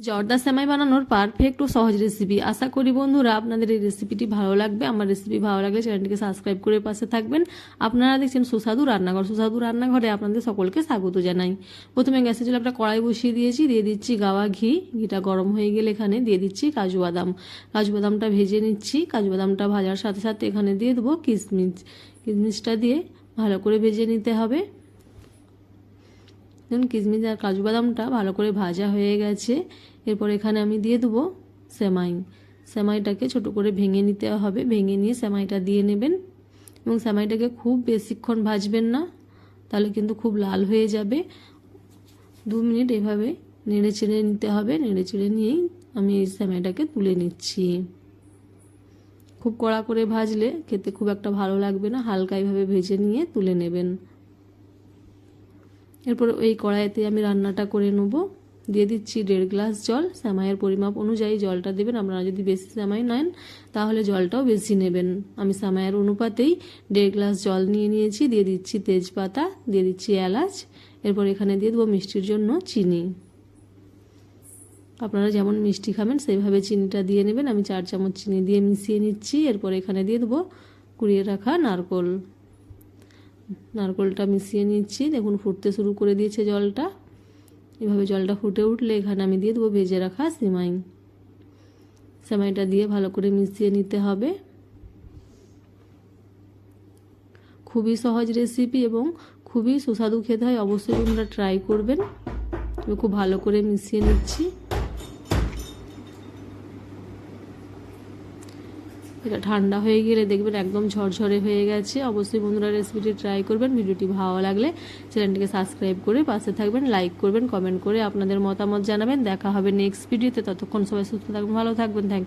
জর্দা সেমাই বানানোর পারফেক্ট ও সহজ রেসিপি আশা করি বন্ধুরা আপনাদের এই রেসিপিটি ভালো লাগবে। আমার রেসিপি ভালো লাগলে চ্যানেলটিকে সাবস্ক্রাইব করে পাশে থাকবেন। আপনারা দেখছেন সুস্বাদু রান্নাঘর। সুস্বাদু রান্নাঘরে আপনাদের সকলকে স্বাগত জানাই। প্রথমে গ্যাসে চলে একটা কড়াই বসিয়ে দিয়েছি। দিয়ে দিচ্ছি গাওয়া ঘি। ঘিটা গরম হয়ে গেলে এখানে দিয়ে দিচ্ছি কাজু বাদাম। কাজু বাদামটা ভেজে নিচ্ছি। কাজু বাদামটা ভাজার সাথে সাথে এখানে দিয়ে দেবো কিশমিশ কিশমিশটা দিয়ে ভালো করে ভেজে নিতে হবে। দেখুন কিশমিশ আর কাজু বাদামটা ভালো করে ভাজা হয়ে গেছে। এরপর এখানে আমি দিয়ে দেবো সেমাই। সেমাইটাকে ছোট করে ভেঙে নিতে হবে। ভেঙে নিয়ে সেমাইটা দিয়ে নেবেন। এবং সেমাইটাকে খুব বেশিক্ষণ ভাজবেন না, তাহলে কিন্তু খুব লাল হয়ে যাবে। দু মিনিট এভাবে নেড়ে চেড়ে নিতে হবে। নেড়ে চেড়ে নিয়েই আমি এই সেমাইটাকে তুলে নিচ্ছি। খুব কড়া করে ভাজলে খেতে খুব একটা ভালো লাগবে না। হালকা এইভাবে ভেজে নিয়ে তুলে নেবেন। এরপর এই কড়াইতে আমি রান্নাটা করে নেব। দিয়ে দিচ্ছি দেড় গ্লাস জল। শ্যামাইয়ের পরিমাপ অনুযায়ী জলটা দেবেন। আপনারা যদি বেশি শ্যামাই নেন, তাহলে জলটাও বেশি নেবেন। আমি শ্যামাইয়ের অনুপাতেই দেড় গ্লাস জল নিয়ে নিয়েছি। দিয়ে দিচ্ছি তেজপাতা, দিয়ে দিচ্ছি এলাচ। এরপর এখানে দিয়ে দেবো মিষ্টির জন্য চিনি। আপনারা যেমন মিষ্টি খাবেন, সেইভাবে চিনিটা দিয়ে নেবেন। আমি চার চামচ চিনি দিয়ে মিশিয়ে নিচ্ছি। এরপর এখানে দিয়ে দেবো কুড়িয়ে রাখা নারকোল। নারকোলটা মিশিয়ে নিচ্ছি। দেখুন, ফুটতে শুরু করে দিয়েছে জলটা। এভাবে জলটা ফুটে উঠলে এখানে আমি দিয়ে দেবো ভেজে রাখা সিমাই। সেমাইটা দিয়ে ভালো করে মিশিয়ে নিতে হবে। খুবই সহজ রেসিপি এবং খুবই সুস্বাদু খেতে হয়। অবশ্যই তোমরা ট্রাই করবেন। খুব ভালো করে মিশিয়ে নিচ্ছি। এটা ঠান্ডা হয়ে গেলে দেখবেন একদম ঝরঝরে হয়ে গেছে। অবশ্যই বন্ধুরা রেসিপিটি ট্রাই করবেন, ভিডিওটি ভালো লাগলে চ্যানেলটিকে সাবস্ক্রাইব করে পাশে থাকবেন লাইক করবেন কমেন্ট করে আপনাদের মতামত জানাবেন। দেখা হবে নেক্সট ভিডিওতে ততক্ষণ সবাই সুস্থ থাকবেন, ভালো থাকবেন। থ্যাংক